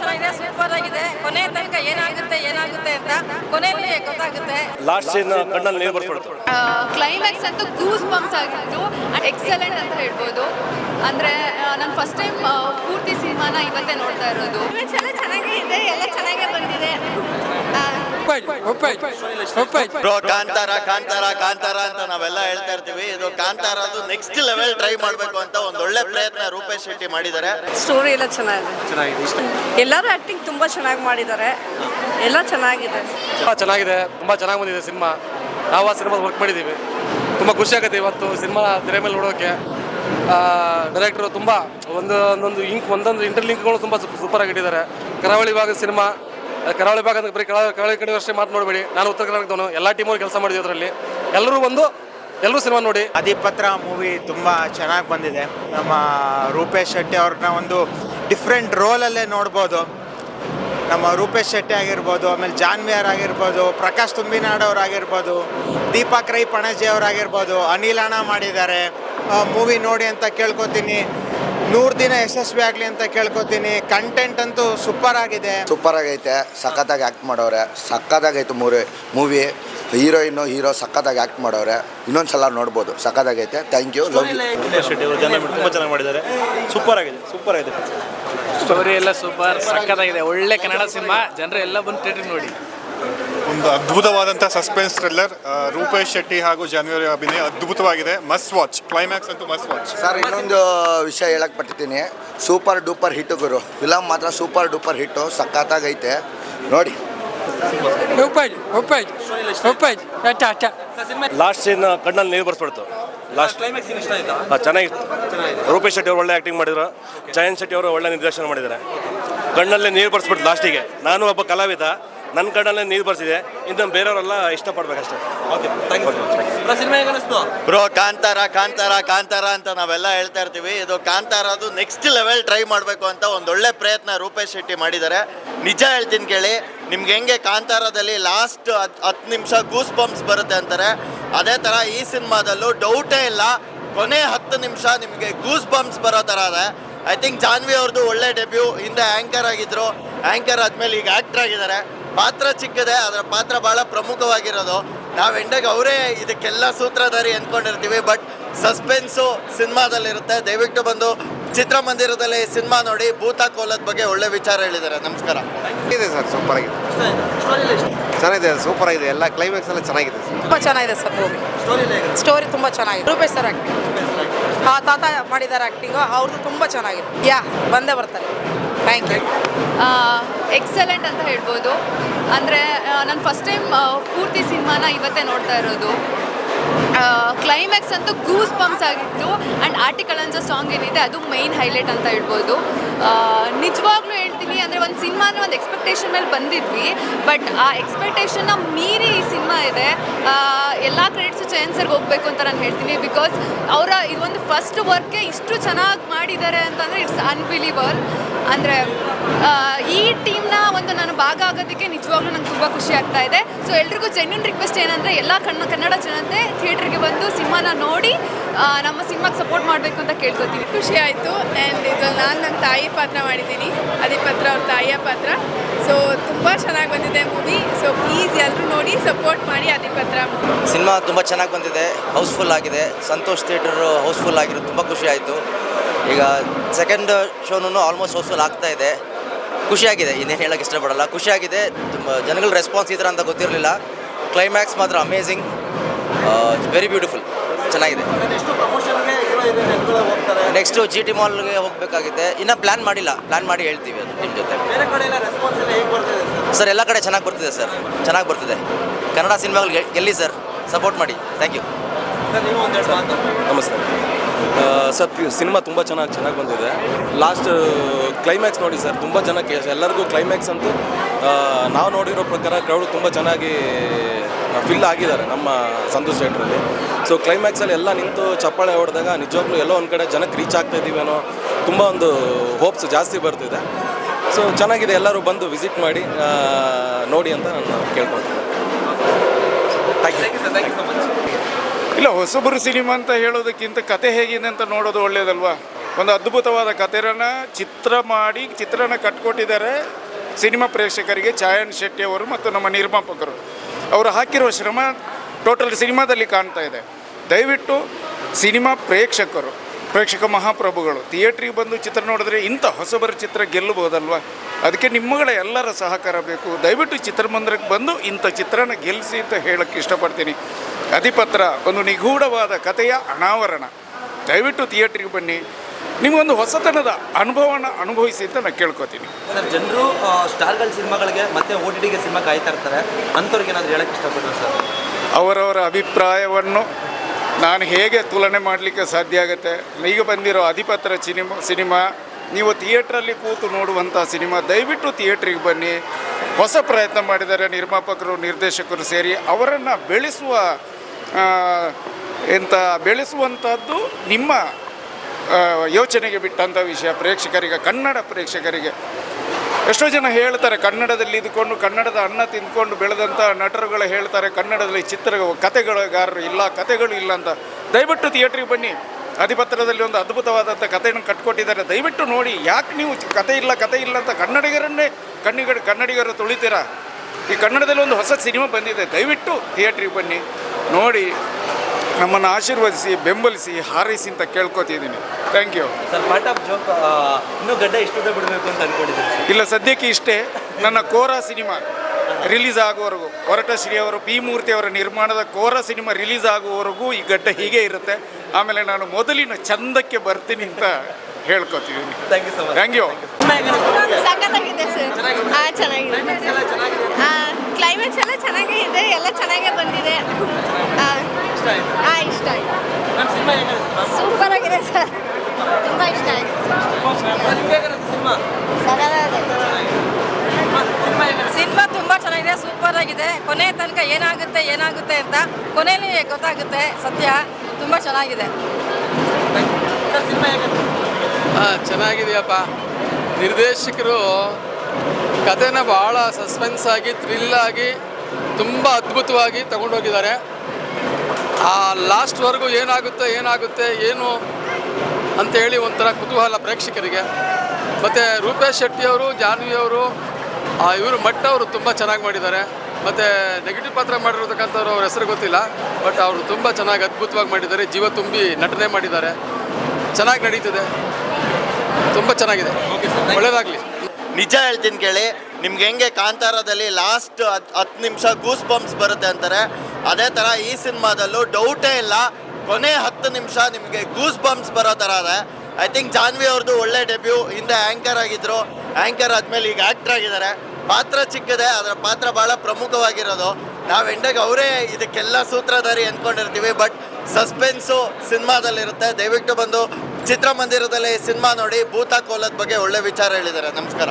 ಚೆನ್ನಾಗಿದೆ ಸೂಪರ್ ಆಗಿದೆ ಕೊನೆ ತನಕ ಏನಾಗುತ್ತೆ ಏನಾಗುತ್ತೆ ಅಂತ ಕೊನೆಯಲ್ಲಿ ಗೊತ್ತಾಗುತ್ತೆ. ಲಾಸ್ಟ್ ಸೀನ್ ಕಣ್ಣಲ್ಲಿ ನೀರು ಬರ್ಸ್ಬಿಡ್ತು ಕ್ಲೈಮ್ಯಾಕ್ಸ್ ಅಂತೂ ಗೂಸ್ ಬಂಪ್ಸ್ ಆಗಿತ್ತು. ಎಕ್ಸಲೆಂಟ್ ಅಂತ ಹೇಳ್ಬೋದು. ಅಂದ್ರೆ ನಾನು ಫಸ್ಟ್ ಟೈಮ್ ಪೂರ್ತಿ ಸಿನಿಮಾನ ಇವತ್ತೇ ನೋಡ್ತಾ ಇರೋದು. ಚೆನ್ನಾಗೇ ಇದೆ ಎಲ್ಲ ಚೆನ್ನಾಗೇ ಬಂದಿದೆ. ಬ್ರೋ ಕಾಂತಾರ ಕಾಂತಾರ ಕಾಂತಾರ ಅಂತ ನಾವೆಲ್ಲ ಹೇಳ್ತಾ ಇರ್ತೀವಿ. ಇದು ಕಾಂತಾರ ಅದು ನೆಕ್ಸ್ಟ್ ಲೆವೆಲ್ ಟ್ರೈ ಮಾಡಬೇಕು ಅಂತ ಒಂದು ಒಳ್ಳೆ ಪ್ರಯತ್ನ ರೂಪೇಶ್ ಶೆಟ್ಟಿ ಮಾಡಿದ್ದಾರೆ. ಸ್ಟೋರಿ ಎಲ್ಲ ಚೆನ್ನಾಗಿದೆ. ಎಲ್ಲರೂ ಆಕ್ಟಿಂಗ್ ತುಂಬಾ ಚೆನ್ನಾಗಿ ಮಾಡಿದ್ದಾರೆ. ಎಲ್ಲ ಚೆನ್ನಾಗಿದೆ. ತುಂಬಾ ಚೆನ್ನಾಗಿದೆ. ತುಂಬಾ ಚೆನ್ನಾಗಿ ಬಂದಿದೆ ಸಿನಿಮಾ. ನಾವು ಆ ಸಿನಿಮಾ ವರ್ಕ್ ಮಾಡಿದ್ದೀವಿ ತುಂಬ ಖುಷಿ ಆಗುತ್ತೆ ಇವತ್ತು ಸಿನಿಮಾ ತೆರೆ ಮೇಲೆ ನೋಡೋಕೆ. ಡೈರೆಕ್ಟರ್ ತುಂಬ ಒಂದು ಒಂದೊಂದು ಇಂಕ್ ಒಂದೊಂದು ಇಂಟರ್ಲಿಂಕ್ಗಳು ತುಂಬ ಸೂಪರ್ ಆಗಿಟ್ಟಿದ್ದಾರೆ ಕರಾವಳಿ ಭಾಗದ ಸಿನಿಮಾ. ಕರಾವಳಿ ಭಾಗದ ಬರೀ ಕರಾವಳಿ ಕಡೆ ಅಷ್ಟೇ ಮಾತು ನೋಡಬೇಡಿ. ನಾನು ಉತ್ತರ ಕರ್ನಾಟಕದವನು. ಎಲ್ಲ ಟೀಮವ್ರು ಕೆಲಸ ಮಾಡಿದ್ವಿ ಅದರಲ್ಲಿ. ಎಲ್ಲರೂ ಒಂದು, ಎಲ್ಲರೂ ಸಿನಿಮಾ ನೋಡಿ. ಅಧಿಪತ್ರ ಮೂವಿ ತುಂಬ ಚೆನ್ನಾಗಿ ಬಂದಿದೆ. ನಮ್ಮ ರೂಪೇಶ್ ಶೆಟ್ಟಿ ಅವ್ರನ್ನ ಒಂದು ಡಿಫ್ರೆಂಟ್ ರೋಲಲ್ಲೇ ನೋಡ್ಬೋದು. ನಮ್ಮ ರೂಪೇಶ್ ಶೆಟ್ಟಿ ಆಗಿರ್ಬೋದು, ಆಮೇಲೆ ಜಾನ್ವಿಯರ್ ಆಗಿರ್ಬೋದು, ಪ್ರಕಾಶ್ ತುಂಬಿನಾಡ್ ಅವರಾಗಿರ್ಬೋದು, ದೀಪಕ್ ರೈ ಪಣಜಿ ಅವರಾಗಿರ್ಬೋದು, ಅನಿಲ್ ಅಣ್ಣ ಮಾಡಿದ್ದಾರೆ. ಮೂವಿ ನೋಡಿ ಅಂತ ಕೇಳ್ಕೊತೀನಿ. ನೂರು ದಿನ ಯಶಸ್ವಿ ಆಗಲಿ ಅಂತ ಕೇಳ್ಕೊತೀನಿ. ಕಂಟೆಂಟ್ ಅಂತೂ ಸೂಪರ್ ಆಗಿದೆ. ಸೂಪರ್ ಆಗೈತೆ. ಸಖತ್ತಾಗಿ ಆ್ಯಕ್ಟ್ ಮಾಡೋರೆ. ಸಖತ್ತಾಗೈತೆ ಮೂವಿ ಮೂವಿ ಹೀರೋಯಿನ್ನು ಹೀರೋ ಸಖತ್ತಾಗಿ ಆ್ಯಕ್ಟ್ ಮಾಡೋರೆ. ಇನ್ನೊಂದು ಸಲ ನೋಡ್ಬೋದು. ಸಖತ್ತಾಗೈತೆ. Thank you love you Rupesh Shetty ಅವರು ಜನ ತುಂಬ ಚೆನ್ನಾಗಿ ಮಾಡಿದ್ದಾರೆ. ಸೂಪರ್ ಆಗಿದೆ. ಸೂಪರ್ ಆಗಿದೆ. ಸ್ಟೋರಿ ಎಲ್ಲ ಸೂಪರ್ ಸಖತ್ತಾಗಿದೆ. ಒಳ್ಳೆ ಕನ್ನಡ ಸಿನಿಮಾ. ಜನರು ಎಲ್ಲ ಬಂದು ಥಿಯೇಟ್ರಿಗೆ ನೋಡಿ. ಒಂದು ಅದ್ಭುತವಾದಂಥ ಸಸ್ಪೆನ್ಸ್ ಥ್ರಿಲ್ಲರ್ ರೂಪೇಶ್ ಶೆಟ್ಟಿ ಹಾಗೂ ಜಾನ್ವರಿ ಅಭಿನಯ ಅದ್ಭುತವಾಗಿದೆ. ಮಸ್ ವಾಚ್ ಕ್ಲೈಮ್ಯಾಕ್ಸ್ ಅಂತೂ ಮಸ್ ವಾಚ್ ಸರ್ ಇನ್ನೊಂದು ವಿಷಯ ಹೇಳಕ್ ಪಟ್ಟಿದ್ದೀನಿ ಸೂಪರ್ ಡೂಪರ್ ಹಿಟ್ಟು ಗುರು. ಫಿಲಮ್ ಮಾತ್ರ ಸೂಪರ್ ಡೂಪರ್ ಹಿಟ್ಟು ಸಖತ್ತಾಗೈತೆ ನೋಡಿ. ಲಾಸ್ಟ್ ಸೀನ್ ಕಣ್ಣಲ್ಲಿ ನೀರು ಬರ್ಸ್ಬಿಡ್ತು. ಲಾಸ್ಟ್ ಆಯ್ತಾ? ಚೆನ್ನಾಗಿತ್ತು ರೂಪೇಶ್ ಶೆಟ್ಟಿ ಅವರು ಒಳ್ಳೆ ಆ್ಯಕ್ಟಿಂಗ್ ಮಾಡಿದ್ರು. ಜಯಂತ್ ಶೆಟ್ಟಿ ಅವರು ಒಳ್ಳೆ ನಿರ್ದೇಶನ ಮಾಡಿದ್ದಾರೆ. ಕಣ್ಣಲ್ಲೇ ನೀರು ಬರ್ಸ್ಬಿಡ್ತು ಲಾಸ್ಟಿಗೆ ನಾನು ಒಬ್ಬ ಕಲಾವಿದ. ನನ್ನ ಕಣ್ಣಲ್ಲೇ ನೀರು ಬರ್ಸಿದೆ. ಇನ್ನು ಬೇರೆಯವರೆಲ್ಲ ಇಷ್ಟಪಡ್ಬೇಕಷ್ಟೇ. Okay thank you bro Kantara Kantara Kantara ಅಂತ ನಾವೆಲ್ಲ ಹೇಳ್ತಾ ಇರ್ತೀವಿ. ಇದು ಕಾಂತಾರ ಅದು ನೆಕ್ಸ್ಟ್ ಲೆವೆಲ್ ಟ್ರೈ ಮಾಡಬೇಕು ಅಂತ ಒಂದು ಒಳ್ಳೆ ಪ್ರಯತ್ನ ರೂಪೇಶ್ ಶೆಟ್ಟಿ ಮಾಡಿದ್ದಾರೆ. ನಿಜ ಹೇಳ್ತೀನಿ ಕೇಳಿ ನಿಮ್ಗೆ ಹೆಂಗೆ ಕಾಂತಾರದಲ್ಲಿ ಲಾಸ್ಟ್ ಹತ್ತು ನಿಮಿಷ ಗೂಸ್ ಬಂಪ್ಸ್ ಬರುತ್ತೆ ಅಂತಾರೆ ಅದೇ ಥರ ಈ ಸಿನಿಮಾದಲ್ಲೂ ಡೌಟೇ ಇಲ್ಲ. ಕೊನೆ ಹತ್ತು ನಿಮಿಷ ನಿಮಗೆ ಗೂಸ್ ಬಂಪ್ಸ್ ಬರೋ ಥರ ಇದೆ. ಐ ಥಿಂಕ್ ಜಾನ್ವಿ ಅವ್ರದ್ದು ಒಳ್ಳೆ ಡೆಬ್ಯೂ ಹಿಂದೆ ಆ್ಯಂಕರ್ ಆಗಿದ್ದರು ಆ್ಯಂಕರ್ ಆದಮೇಲೆ ಈಗ ಆ್ಯಕ್ಟ್ರ್ ಆಗಿದ್ದಾರೆ. ಪಾತ್ರ ಚಿಕ್ಕದೆ ಅದರ ಪಾತ್ರ ಭಾಳ ಪ್ರಮುಖವಾಗಿರೋದು. ನಾವು ಎಂಡಾಗ ಅವರೇ ಇದಕ್ಕೆಲ್ಲ ಸೂತ್ರಧಾರಿ ಅಂದ್ಕೊಂಡಿರ್ತೀವಿ ಬಟ್ ಸಸ್ಪೆನ್ಸು ಸಿನಿಮಾದಲ್ಲಿರುತ್ತೆ. ದಯವಿಟ್ಟು ಬಂದು ಚಿತ್ರಮಂದಿರದಲ್ಲಿ ಸಿನಿಮಾ ನೋಡಿ ಭೂತ ಕೋಲದ ಬಗ್ಗೆ ಒಳ್ಳೆ ವಿಚಾರ ಹೇಳಿದ್ದಾರೆ. ನಮಸ್ಕಾರ. ಇದೆ ಸರ್ ಸೂಪರ್ ಆಗಿದೆ. ಚೆನ್ನಾಗಿದೆ ಸೂಪರ್ ಆಗಿದೆ. ಎಲ್ಲ ಕ್ಲೈಮ್ಯಾಕ್ಸ್ ಎಲ್ಲ ಚೆನ್ನಾಗಿದೆ ತುಂಬಾ ಚೆನ್ನಾಗಿದೆ ಸರ್ ಮೂವಿ ಸ್ಟೋರಿ ತುಂಬಾ ಚೆನ್ನಾಗಿದೆ. ರೂಪೇಶ್ ಸರ್ ಆಕ್ಟಿಂಗ್ ಆ ತಾತ ಮಾಡಿದ್ದಾರೆ ಆಕ್ಟಿಂಗು ಅವ್ರದ್ದು ತುಂಬಾ ಚೆನ್ನಾಗಿದೆ. ಯಾ ಬಂದೇ ಬರ್ತಾರೆ. ಥ್ಯಾಂಕ್ ಯು ಎಕ್ಸಲೆಂಟ್ ಅಂತ ಹೇಳ್ಬೋದು. ಅಂದರೆ ನಾನು ಫಸ್ಟ್ ಟೈಮ್ ಪೂರ್ತಿ ಸಿನಿಮಾನ ಇವತ್ತೇ ನೋಡ್ತಾ ಇರೋದು. ಕ್ಲೈಮ್ಯಾಕ್ಸ್ ಅಂತೂ ಗೂಸ್ ಪಂಪ್ಸ್ ಆಗಿತ್ತು ಆ್ಯಂಡ್ ಆರ್ಟಿಕಲ್ ಸಾಂಗ್ ಏನಿದೆ, ಅದು ಮೈನ್ ಹೈಲೈಟ್ ಅಂತ ಹೇಳ್ಬೋದು. ನಿಜವಾಗ್ಲೂ ಹೇಳ್ತೀನಿ, ಅಂದರೆ ಒಂದು ಸಿನಿಮಾನ ಒಂದು ಎಕ್ಸ್ಪೆಕ್ಟೇಷನ್ ಮೇಲೆ ಬಂದಿದ್ವಿ. ಬಟ್ ಆ ಎಕ್ಸ್ಪೆಕ್ಟೇಷನ್ನ ಮೀರಿ ಈ ಸಿನಿಮಾ ಇದೆ. ಎಲ್ಲ ಕ್ರೆಡಿಟ್ಸು ಚಯನ್ ಸರ್ಗೆ ಹೋಗಬೇಕು ಅಂತ ನಾನು ಹೇಳ್ತೀನಿ. ಬಿಕಾಸ್ ಅವರ ಇದೊಂದು ಫಸ್ಟ್ ವರ್ಕೇ ಇಷ್ಟು ಚೆನ್ನಾಗಿ ಮಾಡಿದ್ದಾರೆ ಅಂತಂದರೆ ಇಟ್ಸ್ ಅನ್ಬಿಲೀವರ್ ಅಂದರೆ ಈ ಟೀಮ್ನ ಒಂದು ನಾನು ಭಾಗ ಆಗೋದಕ್ಕೆ ನಿಜವಾಗ್ಲೂ ನಂಗೆ ತುಂಬ ಖುಷಿ ಆಗ್ತಾ ಇದೆ. ಸೊ ಎಲ್ರಿಗೂ ಜೆನ್ಯೂನ್ ರಿಕ್ವೆಸ್ಟ್ ಏನಂದರೆ ಎಲ್ಲ ಕಣ್ಣ ಕನ್ನಡ ಜನತೆ ಥಿಯೇಟ್ರಿಗೆ ಬಂದು ಸಿನಿಮಾನ ನೋಡಿ ನಮ್ಮ ಸಿನಿಮಾಗೆ ಸಪೋರ್ಟ್ ಮಾಡಬೇಕು ಅಂತ ಕೇಳ್ಕೊತೀನಿ. ಖುಷಿ ಆಯಿತು. ಆ್ಯಂಡ್ ಇದು ನಾನು ನನ್ನ ತಾಯಿ ಪಾತ್ರ ಮಾಡಿದ್ದೀನಿ. ಪಾತ್ರ ಅವ್ರ ತಾಯಿಯ ಪಾತ್ರ. ಸೊ ತುಂಬ ಚೆನ್ನಾಗಿ ಬಂದಿದೆ ಮೂವಿ ಸೊ ಪ್ಲೀಸ್ ಎಲ್ಲರೂ ನೋಡಿ ಸಪೋರ್ಟ್ ಮಾಡಿ ಅಧಿಪತ್ರ ಸಿನಿಮಾ ತುಂಬ ಚೆನ್ನಾಗಿ ಬಂದಿದೆ. ಹೌಸ್ಫುಲ್ ಆಗಿದೆ. ಸಂತೋಷ್ ಥಿಯೇಟರ್ ಹೌಸ್ಫುಲ್ ಆಗಿರೋದು ತುಂಬ ಖುಷಿ ಆಯಿತು. ಈಗ ಸೆಕೆಂಡ್ ಶೋನು ಆಲ್ಮೋಸ್ಟ್ ಸೋಸಲ್ ಆಗ್ತಾ ಇದೆ. ಖುಷಿಯಾಗಿದೆ ಇನ್ನೇನು ಹೇಳೋಕ್ಕೆ ಇಷ್ಟಪಡಲ್ಲ. ಖುಷಿಯಾಗಿದೆ ತುಂಬ ಜನಗಳ ರೆಸ್ಪಾನ್ಸ್ ಈ ಥರ ಅಂತ ಗೊತ್ತಿರಲಿಲ್ಲ. ಕ್ಲೈಮ್ಯಾಕ್ಸ್ ಮಾತ್ರ ಅಮೇಝಿಂಗ್ ವೆರಿ ಬ್ಯೂಟಿಫುಲ್ ಚೆನ್ನಾಗಿದೆ. ನೆಕ್ಸ್ಟು ಜಿ ಟಿ ಮಾಲ್ಗೆ ಹೋಗಬೇಕಾಗಿದೆ. ಇನ್ನೂ ಪ್ಲ್ಯಾನ್ ಮಾಡಿಲ್ಲ. ಪ್ಲ್ಯಾನ್ ಮಾಡಿ ಹೇಳ್ತೀವಿ ಅದು ನಿಮ್ಮ ಜೊತೆ. ಸರ್? ಎಲ್ಲ ಕಡೆ ಚೆನ್ನಾಗಿ ಬರ್ತಿದೆ ಸರ್ ಚೆನ್ನಾಗಿ ಬರ್ತಿದೆ. ಕನ್ನಡ ಸಿನಿಮಾಗಳು ಗೆ- ಗೆಲ್ಲಿ ಸರ್ ಸಪೋರ್ಟ್ ಮಾಡಿ. ಥ್ಯಾಂಕ್ ಯು ನಮಸ್ತೆ. ಸರ್ ಸಿನಿಮಾ ತುಂಬ ಚೆನ್ನಾಗಿ ಚೆನ್ನಾಗಿ ಬಂದಿದೆ. ಲಾಸ್ಟ್ ಕ್ಲೈಮ್ಯಾಕ್ಸ್ ನೋಡಿ ಸರ್ ತುಂಬ ಜನಕ್ಕೆ ಎಲ್ಲರಿಗೂ ಕ್ಲೈಮ್ಯಾಕ್ಸ್ ಅಂತೂ ನಾವು ನೋಡಿರೋ ಪ್ರಕಾರ ಕ್ರೌಡ್ ತುಂಬ ಚೆನ್ನಾಗಿ ಫಿಲ್ ಆಗಿದ್ದಾರೆ ನಮ್ಮ ಸಂತೋಷ್ ಥಿಯೇಟ್ರಲ್ಲಿ. ಸೊ ಕ್ಲೈಮ್ಯಾಕ್ಸಲ್ಲಿ ಎಲ್ಲ ನಿಂತು ಚಪ್ಪಾಳೆ ಹೊಡೆದಾಗ ನಿಜವಾಗ್ಲೂ ಎಲ್ಲೋ ಒಂದು ಕಡೆ ಜನಕ್ಕೆ ರೀಚ್ ಆಗ್ತಾ ಇದ್ದೀವೇನೋ ತುಂಬ ಒಂದು ಹೋಪ್ಸ್ ಜಾಸ್ತಿ ಬರ್ತಿದೆ. ಸೊ ಚೆನ್ನಾಗಿದೆ ಎಲ್ಲರೂ ಬಂದು ವಿಸಿಟ್ ಮಾಡಿ ನೋಡಿ ಅಂತ ನಾನು ಕೇಳ್ಕೊಳ್ತೀನಿ. ಥ್ಯಾಂಕ್ ಯು ಇಲ್ಲ, ಹೊಸಬರು ಸಿನಿಮಾ ಅಂತ ಹೇಳೋದಕ್ಕಿಂತ ಕತೆ ಹೇಗಿದೆ ಅಂತ ನೋಡೋದು ಒಳ್ಳೇದಲ್ವಾ? ಒಂದು ಅದ್ಭುತವಾದ ಕಥೆನ ಚಿತ್ರ ಮಾಡಿ, ಚಿತ್ರನ ಕಟ್ಕೊಟ್ಟಿದ್ದಾರೆ ಸಿನಿಮಾ ಪ್ರೇಕ್ಷಕರಿಗೆ ಛಾಯನ್ ಶೆಟ್ಟಿ ಅವರು ಮತ್ತು ನಮ್ಮ ನಿರ್ಮಾಪಕರು. ಅವರು ಹಾಕಿರುವ ಶ್ರಮ ಟೋಟಲ್ ಸಿನಿಮಾದಲ್ಲಿ ಕಾಣ್ತಾ ಇದೆ. ದಯವಿಟ್ಟು ಸಿನಿಮಾ ಪ್ರೇಕ್ಷಕರು, ಪ್ರೇಕ್ಷಕ ಮಹಾಪ್ರಭುಗಳು, ಥಿಯೇಟ್ರಿಗೆ ಬಂದು ಚಿತ್ರ ನೋಡಿದ್ರೆ ಇಂಥ ಹೊಸಬರ ಚಿತ್ರ ಗೆಲ್ಲಬಹುದಲ್ವಾ? ಅದಕ್ಕೆ ನಿಮ್ಮಗಳ ಎಲ್ಲರ ಸಹಕಾರ ಬೇಕು. ದಯವಿಟ್ಟು ಚಿತ್ರಮಂದಿರಕ್ಕೆ ಬಂದು ಇಂಥ ಚಿತ್ರನ ಗೆಲ್ಲಿಸಿ ಅಂತ ಹೇಳಕ್ಕೆ ಇಷ್ಟಪಡ್ತೀನಿ. ಅಧಿಪತ್ರ ಒಂದು ನಿಗೂಢವಾದ ಕಥೆಯ ಅನಾವರಣ. ದಯವಿಟ್ಟು ಥಿಯೇಟ್ರಿಗೆ ಬನ್ನಿ. ನಿಮಗೊಂದು ಹೊಸತನದ ಅನುಭವನ ಅನುಭವಿಸಿ ಅಂತ ನಾನು ಕೇಳ್ಕೊತೀನಿ. ಸರ್ ಜನರು ಸ್ಟಾರ್ಗಳ ಸಿನಿಮಾಗಳಿಗೆ ಮತ್ತೆ ಓ ಟಿ ಟಿಗೆ ಸಿನಿಮಾ ಕಾಯ್ತಾ ಇರ್ತಾರೆ. ಅಂಥವ್ರಿಗೆ ಏನಾದರೂ ಹೇಳಕ್ಕೆ ಇಷ್ಟಪಡ್ತಾರೆ ಸರ್? ಅವರವರ ಅಭಿಪ್ರಾಯವನ್ನು ನಾನು ಹೇಗೆ ತುಲನೆ ಮಾಡಲಿಕ್ಕೆ ಸಾಧ್ಯ ಆಗುತ್ತೆ? ಈಗ ಬಂದಿರೋ ಅಧಿಪತ್ರ ಸಿನಿಮಾ ಸಿನಿಮಾ ನೀವು ಥಿಯೇಟ್ರಲ್ಲಿ ಕೂತು ನೋಡುವಂಥ ಸಿನಿಮಾ ದಯವಿಟ್ಟು ಥಿಯೇಟ್ರಿಗೆ ಬನ್ನಿ. ಹೊಸ ಪ್ರಯತ್ನ ಮಾಡಿದ್ದಾರೆ ನಿರ್ಮಾಪಕರು ನಿರ್ದೇಶಕರು ಸೇರಿ ಅವರನ್ನು ಬೆಳೆಸುವ ಎಂಥ ಬೆಳೆಸುವಂಥದ್ದು ನಿಮ್ಮ ಯೋಚನೆಗೆ ಬಿಟ್ಟಂಥ ವಿಷಯ. ಪ್ರೇಕ್ಷಕರಿಗೆ, ಕನ್ನಡ ಪ್ರೇಕ್ಷಕರಿಗೆ. ಎಷ್ಟೋ ಜನ ಹೇಳ್ತಾರೆ, ಕನ್ನಡದಲ್ಲಿ ಇದ್ಕೊಂಡು, ಕನ್ನಡದ ಅನ್ನ ತಿಂದ್ಕೊಂಡು ಬೆಳೆದಂಥ ನಟರುಗಳು ಹೇಳ್ತಾರೆ, ಕನ್ನಡದಲ್ಲಿ ಚಿತ್ರ, ಕತೆಗಳಗಾರರು ಇಲ್ಲ, ಕತೆಗಳು ಇಲ್ಲ ಅಂತ. ದಯವಿಟ್ಟು ಥಿಯೇಟ್ರಿಗೆ ಬನ್ನಿ. ಅಧಿಪತ್ರದಲ್ಲಿ ಒಂದು ಅದ್ಭುತವಾದಂಥ ಕಥೆಯನ್ನು ಕಟ್ಕೊಟ್ಟಿದ್ದಾರೆ. ದಯವಿಟ್ಟು ನೋಡಿ, ಯಾಕೆ ನೀವು ಕತೆ ಇಲ್ಲ ಕತೆ ಇಲ್ಲ ಅಂತ ಕನ್ನಡಿಗರನ್ನೇ ಕಣ್ಣಿಗರು ಕನ್ನಡಿಗರು ತುಳಿತೀರಾ? ಈ ಕನ್ನಡದಲ್ಲಿ ಒಂದು ಹೊಸ ಸಿನಿಮಾ ಬಂದಿದೆ. ದಯವಿಟ್ಟು ಥಿಯೇಟ್ರಿಗೆ ಬನ್ನಿ. ನೋಡಿ ನಮ್ಮನ್ನು ಆಶೀರ್ವದಿಸಿ ಬೆಂಬಲಿಸಿ ಹಾರೈಸಿ ಅಂತ ಕೇಳ್ಕೊತಿದ್ದೀನಿ. Thank you. Sir part of joke ಇನ್ನೂ ಗಡ್ಡ ಇಷ್ಟದ ಬಿಡಬೇಕು ಅಂತ ಅನ್ಕೊಂಡಿದ್ದೀನಿ. ಇಲ್ಲ ಸದ್ಯಕ್ಕೆ ಇಷ್ಟೇ. ನನ್ನ ಕೋರಾ ಸಿನಿಮಾ ರಿಲೀಸ್ ಆಗುವವರೆಗೂ ಹೊರಟ ಶ್ರೀ ಅವರು ಪಿ ಮೂರ್ತಿ ಅವರ ನಿರ್ಮಾಣದ ಕೋರಾ ಸಿನಿಮಾ ರಿಲೀಸ್ ಆಗುವವರೆಗೂ ಈ ಗಡ್ಡ ಹೀಗೆ ಇರುತ್ತೆ. ಆಮೇಲೆ ನಾನು ಮೊದಲಿನ ಚಂದಕ್ಕೆ ಬರ್ತೀನಿ ಅಂತ ಹೇಳ್ಕೊತಿದ್ದೀನಿ. Thank you so much thank you. ಸಖತ್ತಾಗಿದೆ ಸರ್. ಹಾಂ ಚೆನ್ನಾಗಿದೆ. ಕ್ಲೈಮ್ಯಾಕ್ಸ್ ಎಲ್ಲ ಚೆನ್ನಾಗೇ ಇದೆ. ಎಲ್ಲ ಚೆನ್ನಾಗೇ ಬಂದಿದೆ. ಹಾಂ ಇಷ್ಟ ಆಯಿತು? ಸೂಪರ್ ಆಗಿದೆ ಸರ್. ತುಂಬ ಇಷ್ಟ ಆಗಿದೆ. ಸಿನಿಮಾ? ತುಂಬ ಚೆನ್ನಾಗಿದೆ. ಸೂಪರ್ ಆಗಿದೆ. ಕೊನೆ ತನಕ ಏನಾಗುತ್ತೆ ಏನಾಗುತ್ತೆ ಅಂತ ಕೊನೆಯಲ್ಲಿ ಗೊತ್ತಾಗುತ್ತೆ ಸತ್ಯ. ತುಂಬ ಚೆನ್ನಾಗಿದೆ. ಹಾಂ ಚೆನ್ನಾಗಿದೆಯಪ್ಪ. ನಿರ್ದೇಶಕರು ಕಥೆನ ಭಾಳ ಸಸ್ಪೆನ್ಸ್ ಆಗಿ ಥ್ರಿಲ್ ಆಗಿ, ತುಂಬ ಅದ್ಭುತವಾಗಿ ತಗೊಂಡೋಗಿದ್ದಾರೆ. ಆ ಲಾಸ್ಟ್ವರೆಗೂ ಏನಾಗುತ್ತೆ ಏನಾಗುತ್ತೆ, ಏನು ಅಂತೇಳಿ ಒಂಥರ ಕುತೂಹಲ ಪ್ರೇಕ್ಷಕರಿಗೆ. ಮತ್ತು ರೂಪೇಶ್ ಶೆಟ್ಟಿಯವರು, ಜಾನ್ವಿ ಅವರು ಇವರು ಮಟ್ಟ ಅವರು ತುಂಬ ಚೆನ್ನಾಗಿ ಮಾಡಿದ್ದಾರೆ. ಮತ್ತು ನೆಗೆಟಿವ್ ಪಾತ್ರ ಮಾಡಿರತಕ್ಕಂಥವ್ರು ಅವ್ರ ಹೆಸರು ಗೊತ್ತಿಲ್ಲ ಬಟ್ ಅವರು ತುಂಬ ಚೆನ್ನಾಗಿ ಅದ್ಭುತವಾಗಿ ಮಾಡಿದ್ದಾರೆ. ಜೀವ ತುಂಬಿ ನಟನೆ ಮಾಡಿದ್ದಾರೆ. ಚೆನ್ನಾಗಿ ನಡೀತಿದೆ. ತುಂಬ ಚೆನ್ನಾಗಿದೆ. ಒಳ್ಳೇದಾಗ್ಲಿ. ನಿಜ ಹೇಳ್ತೀನಿ ಕೇಳಿ ನಿಮ್ಗೆ ಹೆಂಗೆ ಕಾಂತಾರದಲ್ಲಿ ಲಾಸ್ಟ್ ಹತ್ತು ನಿಮಿಷ ಗೂಸ್ ಬಂಪ್ಸ್ ಬರುತ್ತೆ ಅಂತಾರೆ ಅದೇ ಥರ ಈ ಸಿನಿಮಾದಲ್ಲೂ ಡೌಟೇ ಇಲ್ಲ. ಕೊನೆ ಹತ್ತು ನಿಮಿಷ ನಿಮಗೆ ಗೂಸ್ ಬಂಪ್ಸ್ ಬರೋ ಥರ ಇದೆ. ಐ ಥಿಂಕ್ ಜಾನ್ವಿ ಅವ್ರದ್ದು ಒಳ್ಳೆ ಡೆಬ್ಯೂ ಹಿಂದೆ ಆ್ಯಂಕರ್ ಆಗಿದ್ರು. ಆ್ಯಂಕರ್ ಆದಮೇಲೆ ಈಗ ಆ್ಯಕ್ಟರ್ ಆಗಿದ್ದಾರೆ. ಪಾತ್ರ ಚಿಕ್ಕದೆ ಅದರ ಪಾತ್ರ ಭಾಳ ಪ್ರಮುಖವಾಗಿರೋದು. ನಾವು ಎಂಡಾಗ ಅವರೇ ಇದಕ್ಕೆಲ್ಲ ಸೂತ್ರಧಾರಿ ಅಂದ್ಕೊಂಡಿರ್ತೀವಿ ಬಟ್ ಸಸ್ಪೆನ್ಸು ಸಿನಿಮಾದಲ್ಲಿರುತ್ತೆ. ದಯವಿಟ್ಟು ಬಂದು ಚಿತ್ರಮಂದಿರದಲ್ಲಿ ಸಿನಿಮಾ ನೋಡಿ ಭೂತ ಕೋಲದ ಬಗ್ಗೆ ಒಳ್ಳೆ ವಿಚಾರ ಹೇಳಿದ್ದಾರೆ. ನಮಸ್ಕಾರ.